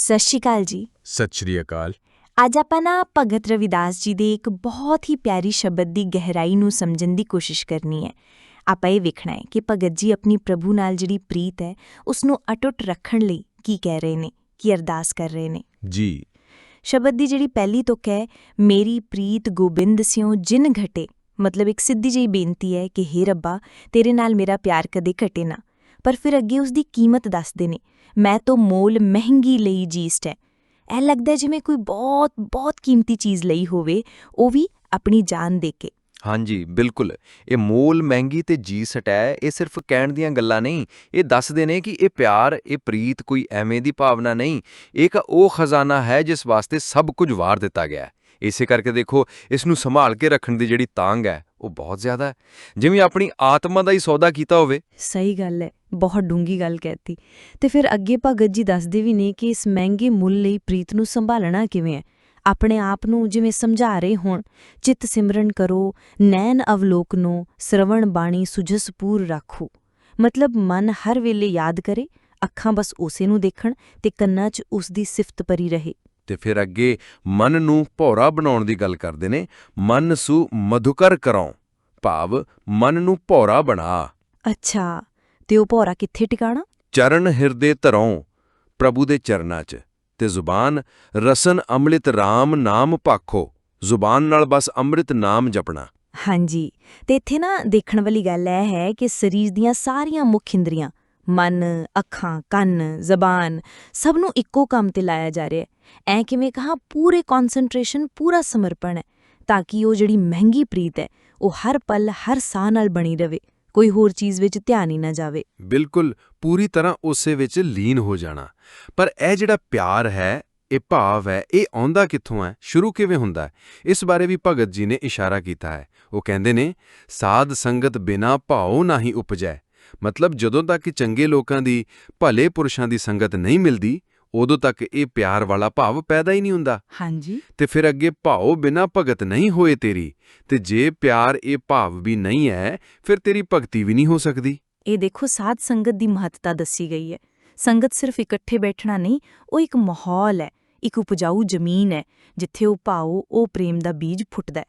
ਸਤਿ ਸ਼੍ਰੀ ਅਕਾਲ ਜੀ। ਸਤਿ ਸ਼੍ਰੀ ਅਕਾਲ। ਅੱਜ ਆਪਾਂ ਨਾ ਭਗਤ ਰਵਿਦਾਸ ਜੀ ਦੇ ਇੱਕ ਬਹੁਤ ਹੀ ਪਿਆਰੀ ਸ਼ਬਦ ਦੀ ਗਹਿਰਾਈ ਨੂੰ ਸਮਝਣ ਦੀ ਕੋਸ਼ਿਸ਼ ਕਰਨੀ ਹੈ। ਆਪਾਂ ਇਹ ਵੇਖਣਾ ਹੈ ਕਿ ਭਗਤ ਜੀ ਆਪਣੀ ਪ੍ਰਭੂ ਨਾਲ ਜਿਹੜੀ ਪ੍ਰੀਤ ਹੈ ਉਸ ਨੂੰ ਅਟੁੱਟ ਰੱਖਣ ਲਈ ਕੀ ਕਹਿ ਰਹੇ ਨੇ ਕੀ ਅਰਦਾਸ ਕਰ ਰਹੇ ਨੇ? ਜੀ। ਸ਼ਬਦ ਦੀ ਜਿਹੜੀ ਪਹਿਲੀ ਤੁਕ ਹੈ ਮੇਰੀ ਪ੍ਰੀਤ ਗੋਬਿੰਦ ਸਿਓ ਜਿਨ ਘਟੇ। ਮਤਲਬ ਇੱਕ ਸਿੱਧੀ ਜਿਹੀ ਬੇਨਤੀ ਹੈ ਕਿ ਹੇ ਰੱਬਾ ਤੇਰੇ ਨਾਲ ਮੇਰਾ ਪਿਆਰ ਕਦੇ ਘਟੇ ਨਾ। ਪਰ ਫਿਰ ਅੱਗੇ ਉਸ ਦੀ ਕੀਮਤ ਦੱਸਦੇ ਨੇ ਮੈਂ ਤਾਂ ਮੋਲ ਮਹਿੰਗੀ ਲਈ ਜੀਸਟ ਹੈ। ਇਹ ਲੱਗਦਾ ਹੈ ਜਿਵੇਂ ਕੋਈ ਬਹੁਤ ਬਹੁਤ ਕੀਮਤੀ ਚੀਜ਼ ਲਈ ਹੋਵੇ ਉਹ ਵੀ ਆਪਣੀ ਜਾਨ ਦੇ ਕੇ। ਹਾਂਜੀ ਬਿਲਕੁਲ। ਇਹ ਮੋਲ ਮਹਿੰਗੀ ਤੇ ਜੀ ਸਟੈ ਇਹ ਸਿਰਫ ਕਹਿਣ ਦੀਆਂ ਗੱਲਾਂ ਨਹੀਂ। ਇਹ ਦੱਸਦੇ ਨੇ ਕਿ ਇਹ ਪਿਆਰ ਇਹ ਪ੍ਰੀਤ ਕੋਈ ਐਵੇਂ ਦੀ ਭਾਵਨਾ ਨਹੀਂ। ਇਹ ਇੱਕ ਉਹ ਖਜ਼ਾਨਾ ਹੈ ਜਿਸ ਵਾਸਤੇ ਸਭ ਕੁਝ ਵਾਰ ਦਿੱਤਾ ਗਿਆ ਹੈ। ਇਸੇ ਕਰਕੇ ਦੇਖੋ ਇਸ ਨੂੰ ਸੰਭਾਲ ਕੇ ਰੱਖਣ ਦੀ ਜਿਹੜੀ ਤਾਂਗ ਹੈ ਉਹ ਬਹੁਤ ਜ਼ਿਆਦਾ ਹੈ। ਜਿਵੇਂ ਆਪਣੀ ਆਤਮਾ ਦਾ ਹੀ ਸੌਦਾ ਕੀਤਾ ਹੋਵੇ। ਸਹੀ ਗੱਲ ਹੈ। ਬਹੁਤ ਡੂੰਗੀ ਗੱਲ ਕਹਿਤੀ। ਤੇ ਫਿਰ ਅੱਗੇ ਭਗਤ ਜੀ ਦੱਸਦੇ ਵੀ ਨੇ ਕਿ ਇਸ ਮਹਿੰਗੇ ਮੁੱਲ ਲਈ ਪ੍ਰੀਤ ਨੂੰ ਸੰਭਾਲਣਾ ਕਿਵੇਂ ਹੈ? ਆਪਣੇ ਆਪ ਨੂੰ ਜਿਵੇਂ ਸਮਝਾ ਰਹੇ ਹੋਣ ਚਿੱਤ ਸਿਮਰਨ ਕਰੋ ਨੈਣ ਅਵਲੋਕਨੋ ਸ਼ਰਵਣ ਬਾਣੀ ਸੁਜਸ ਪੂਰ ਰੱਖੋ। ਮਤਲਬ ਮਨ ਹਰ ਵੇਲੇ ਯਾਦ ਕਰੇ ਅੱਖਾਂ ਬਸ ਉਸੇ ਨੂੰ ਦੇਖਣ ਤੇ ਕੰਨਾਂ 'ਚ ਉਸ ਦੀ ਸਿਫਤ ਪਰੀ ਰਹੇ। ਤੇ ਫਿਰ ਅੱਗੇ ਮਨ ਨੂੰ ਭੌਰਾ ਬਣਾਉਣ ਦੀ ਗੱਲ ਕਰਦੇ ਨੇ ਮਨ ਸੂ ਮਧੁਕਰ ਕਰੋ ਭਾਵ ਮਨ ਨੂੰ ਭੌਰਾ ਬਣਾ। ਅੱਛਾ। ਤੇ ਉਹ ਭੌਰਾ ਕਿੱਥੇ ਟਿਕਾਣਾ? ਚਰਨ ਹਿਰਦੇ ਧਰੋਂ ਪ੍ਰਭੂ ਦੇ ਚਰਨਾਂ 'ਚ ਤੇ ਜ਼ੁਬਾਨ ਰਸਨ ਅੰਮ੍ਰਿਤ RAM ਨਾਮ ਭਾਖੋ ਜ਼ੁਬਾਨ ਨਾਲ ਬਸ ਅੰਮ੍ਰਿਤ ਨਾਮ ਜਪਣਾ। ਹਾਂਜੀ ਤੇ ਇੱਥੇ ਨਾ ਦੇਖਣ ਵਾਲੀ ਗੱਲ ਇਹ ਹੈ ਕਿ ਸਰੀਰ ਦੀਆਂ ਸਾਰੀਆਂ ਮੁੱਖ ਇੰਦਰੀਆਂ ਮਨ ਅੱਖਾਂ ਕੰਨ ਜ਼ਬਾਨ ਸਭ ਨੂੰ ਇੱਕੋ ਕੰਮ ਤੇ ਲਾਇਆ ਜਾ ਰਿਹਾ ਹੈ। ਐ ਕਿਵੇਂ ਕਹਾ ਪੂਰੇ ਕਨਸੈਂਟਰੇਸ਼ਨ ਪੂਰਾ ਸਮਰਪਣ ਹੈ ਤਾਂ ਕਿ ਉਹ ਜਿਹੜੀ ਮਹਿੰਗੀ ਪ੍ਰੀਤ ਹੈ ਉਹ ਹਰ ਪਲ ਹਰ ਸਾਹ ਨਾਲ ਬਣੀ ਰਵੇ। ਕੋਈ ਹੋਰ ਚੀਜ਼ ਵਿੱਚ ਧਿਆਨ ਹੀ ਨਾ ਜਾਵੇ। ਬਿਲਕੁਲ, ਪੂਰੀ ਤਰ੍ਹਾਂ ਉਸੇ ਵਿੱਚ ਲੀਨ ਹੋ ਜਾਣਾ। ਪਰ ਇਹ ਜਿਹੜਾ ਪਿਆਰ ਹੈ, ਇਹ ਭਾਵ ਹੈ, ਇਹ ਆਉਂਦਾ ਕਿੱਥੋਂ ਹੈ? ਸ਼ੁਰੂ ਕਿਵੇਂ ਹੁੰਦਾ ਹੈ? ਇਸ ਬਾਰੇ ਵੀ ਭਗਤ ਜੀ ਨੇ ਇਸ਼ਾਰਾ ਕੀਤਾ ਹੈ। ਉਹ ਕਹਿੰਦੇ ਨੇ, ਸਾਧ ਸੰਗਤ ਬਿਨਾ ਭਾਉ ਨਾਹੀ ਉਪਜੈ। ਮਤਲਬ ਜਦੋਂ ਤੱਕ ਚੰਗੇ ਲੋਕਾਂ ਦੀ, ਭਲੇ ਪੁਰਸ਼ਾਂ ਦੀ ਸੰਗਤ ਨਹੀਂ ਮਿਲਦੀ ਉਦੋਂ ਤੱਕ ਇਹ ਪਿਆਰ ਵਾਲਾ ਭਾਵ ਪੈਦਾ ਹੀ ਨਹੀਂ ਹੁੰਦਾ। ਹਾਂਜੀ। ਤੇ ਫਿਰ ਅੱਗੇ ਭਾਉ ਬਿਨਾ ਭਗਤ ਨਹੀਂ ਹੋਏ ਤੇਰੀ। ਤੇ ਜੇ ਪਿਆਰ ਇਹ ਭਾਵ ਵੀ ਨਹੀਂ ਹੈ ਫਿਰ ਤੇਰੀ ਭਗਤੀ ਵੀ ਨਹੀਂ ਹੋ ਸਕਦੀ। ਇਹ ਦੇਖੋ ਸਾਧ ਸੰਗਤ ਦੀ ਮਹੱਤਤਾ ਦੱਸੀ ਗਈ ਹੈ। ਸੰਗਤ ਸਿਰਫ ਇਕੱਠੇ ਬੈਠਣਾ ਨਹੀਂ ਉਹ ਇੱਕ ਮਾਹੌਲ ਹੈ ਇੱਕ ਉਪਜਾਊ ਜ਼ਮੀਨ ਹੈ ਜਿੱਥੇ ਉਹ ਭਾਉ ਉਹ ਪ੍ਰੇਮ ਦਾ ਬੀਜ ਫੁੱਟਦਾ ਹੈ।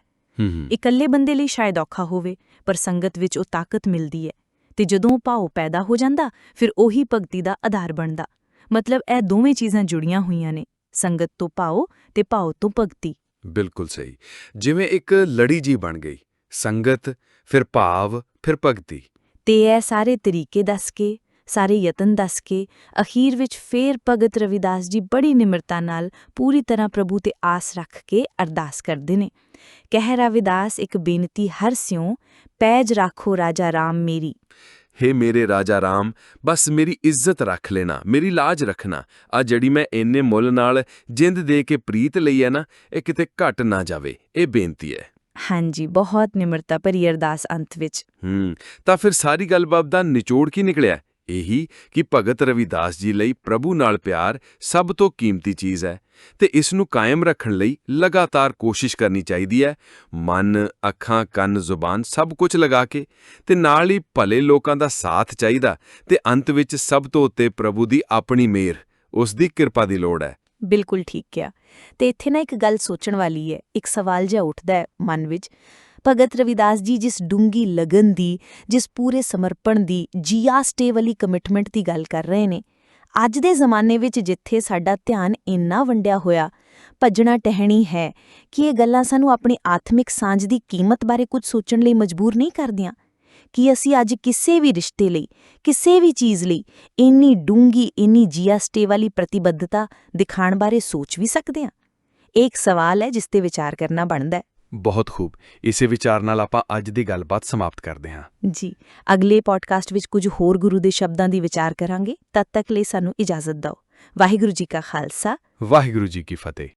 ਇਕੱਲੇ ਬੰਦੇ ਲਈ ਸ਼ਾਇਦ ਔਖਾ ਹੋਵੇ ਪਰ ਸੰਗਤ ਵਿੱਚ ਉਹ ਤਾਕਤ ਮਿਲਦੀ ਹੈ। ਤੇ ਜਦੋਂ ਭਾਉ ਪੈਦਾ ਹੋ ਜਾਂਦਾ ਫਿਰ ਉਹੀ ਭਗਤੀ ਦਾ ਆਧਾਰ ਬਣਦਾ। ਮਤਲਬ ਇਹ ਦੋਵੇਂ ਚੀਜ਼ਾਂ ਜੁੜੀਆਂ ਹੋਈਆਂ ਨੇ ਸੰਗਤ ਤੋਂ ਭਾਉ ਤੇ ਭਾਉ ਤੋਂ ਭਗਤੀ। ਬਿਲਕੁਲ ਸਹੀ। ਜਿਵੇਂ ਇੱਕ ਲੜੀ ਜੀ ਬਣ ਗਈ ਸੰਗਤ ਫਿਰ ਭਾਵ ਫਿਰ ਭਗਤੀ। ਤੇ ਇਹ ਸਾਰੇ ਤਰੀਕੇ ਦੱਸ ਕੇ ਸਾਰੇ ਯਤਨ ਦੱਸ ਕੇ ਅਖੀਰ ਵਿੱਚ ਫੇਰ ਭਗਤ ਰਵਿਦਾਸ ਜੀ ਬੜੀ ਨਿਮਰਤਾ ਨਾਲ ਪੂਰੀ ਤਰ੍ਹਾਂ ਪ੍ਰਭੂ ਤੇ ਆਸ ਰੱਖ ਕੇ ਅਰਦਾਸ ਕਰਦੇ ਨੇ। ਕਹਿ ਰਵਿਦਾਸ ਇੱਕ ਬੇਨਤੀ ਹਰ ਸਿਉ ਪੈਜ ਰੱਖੋ ਰਾਜਾ RAM ਮੇਰੀ। ਹੇ ਮੇਰੇ ਰਾਜਾ ਰਾਮ ਬਸ ਮੇਰੀ ਇੱਜ਼ਤ ਰੱਖ ਲੈਣਾ ਮੇਰੀ ਲਾਜ ਰੱਖਣਾ। ਆ ਜਿਹੜੀ ਮੈਂ ਇੰਨੇ ਮੁੱਲ ਨਾਲ ਜਿੰਦ ਦੇ ਕੇ ਪ੍ਰੀਤ ਲਈ ਹੈ ਨਾ ਇਹ ਕਿਤੇ ਘਟ ਨਾ ਜਾਵੇ। ਇਹ ਬੇਨਤੀ ਹੈ ਹਾਂਜੀ ਬਹੁਤ ਨਿਮਰਤਾ ਭਰੀ ਅਰਦਾਸ ਅੰਤ ਵਿੱਚ। ਹੂੰ ਤਾਂ ਫਿਰ ਸਾਰੀ ਗੱਲਬਾਤ ਦਾ ਨਿਚੋੜ ਕੀ ਨਿਕਲਿਆ? ਇਹੀ ਕਿ ਭਗਤ ਰਵਿਦਾਸ ਜੀ ਲਈ ਪ੍ਰਭੂ ਨਾਲ ਪਿਆਰ ਸਭ ਤੋਂ ਕੀਮਤੀ ਚੀਜ਼ ਹੈ ਤੇ ਇਸ ਨੂੰ ਕਾਇਮ ਰੱਖਣ ਲਈ ਲਗਾਤਾਰ ਕੋਸ਼ਿਸ਼ ਕਰਨੀ ਚਾਹੀਦੀ ਹੈ। ਮਨ, ਅੱਖਾਂ, ਕੰਨ, ਜ਼ੁਬਾਨ ਸਭ ਕੁਝ ਲਗਾ ਕੇ ਤੇ ਨਾਲ ਹੀ ਭਲੇ ਲੋਕਾਂ ਦਾ ਸਾਥ ਚਾਹੀਦਾ ਤੇ ਅੰਤ ਵਿੱਚ ਸਭ ਤੋਂ ਉੱਤੇ ਪ੍ਰਭੂ ਦੀ ਆਪਣੀ ਮਿਹਰ, ਉਸ ਦੀ ਕਿਰਪਾ ਦੀ ਲੋੜ ਹੈ। ਬਿਲਕੁਲ ਠੀਕ ਕਿਹਾ। ਤੇ ਇੱਥੇ ਨਾ ਇੱਕ ਗੱਲ ਸੋਚਣ ਵਾਲੀ ਹੈ, ਇੱਕ ਸਵਾਲ ਜਿਹਾ ਉੱਠਦਾ ਹੈ ਮਨ ਵਿੱਚ। ਭਗਤ ਰਵਿਦਾਸ ਜੀ ਜਿਸ ਡੂੰਗੀ ਲਗਨ ਦੀ, ਜਿਸ ਪੂਰੇ ਸਮਰਪਣ ਦੀ, ਜੀਆ ਸਟੇ ਵਾਲੀ ਕਮਿਟਮੈਂਟ ਦੀ ਗੱਲ ਕਰ ਰਹੇ ਨੇ। ਅੱਜ ਦੇ ਜ਼ਮਾਨੇ ਵਿੱਚ ਜਿੱਥੇ ਸਾਡਾ ਧਿਆਨ ਇੰਨਾ ਵੰਡਿਆ ਹੋਇਆ, ਭੱਜਣਾ ਟਹਿਣੀ ਹੈ, ਕਿ ਇਹ ਗੱਲਾਂ ਸਾਨੂੰ ਆਪਣੀ ਆਤਮਿਕ ਸਾਂਝ ਦੀ ਕੀਮਤ ਬਾਰੇ ਕੁਝ ਸੋਚਣ ਲਈ ਮਜਬੂਰ ਨਹੀਂ ਕਰਦੀਆਂ? ਕਿ ਅਸੀਂ ਅੱਜ ਕਿਸੇ ਵੀ ਰਿਸ਼ਤੇ ਲਈ, ਕਿਸੇ ਵੀ ਚੀਜ਼ ਲਈ ਇੰਨੀ ਡੂੰਗੀ, ਇੰਨੀ ਜੀਆ ਸਟੇ ਵਾਲੀ ਪ੍ਰਤੀਬੱਧਤਾ ਦਿਖਾਣ ਬਾਰੇ ਸੋਚ ਵੀ ਸਕਦੇ ਹਾਂ? ਇਹ ਇੱਕ ਸਵਾਲ ਹੈ ਜਿਸ ਤੇ ਵਿਚਾਰ ਕਰਨਾ ਬਣਦਾ ਹੈ। ਬਹੁਤ ਖੂਬ। ਇਸੇ ਵਿਚਾਰ ਨਾਲ ਆਪਾਂ ਅੱਜ ਦੀ ਗੱਲਬਾਤ ਸਮਾਪਤ ਕਰਦੇ ਹਾਂ। ਜੀ ਅਗਲੇ ਪੋਡਕਾਸਟ ਵਿੱਚ ਕੁਝ ਹੋਰ ਗੁਰੂ ਦੇ ਸ਼ਬਦਾਂ ਦੀ ਵਿਚਾਰ ਕਰਾਂਗੇ। ਤਦ ਤੱਕ ਲਈ ਸਾਨੂੰ ਇਜਾਜ਼ਤ ਦਿਓ। ਵਾਹਿਗੁਰੂ ਜੀ ਕਾ ਖਾਲਸਾ। ਵਾਹਿਗੁਰੂ ਜੀ ਕੀ ਫਤਿਹ।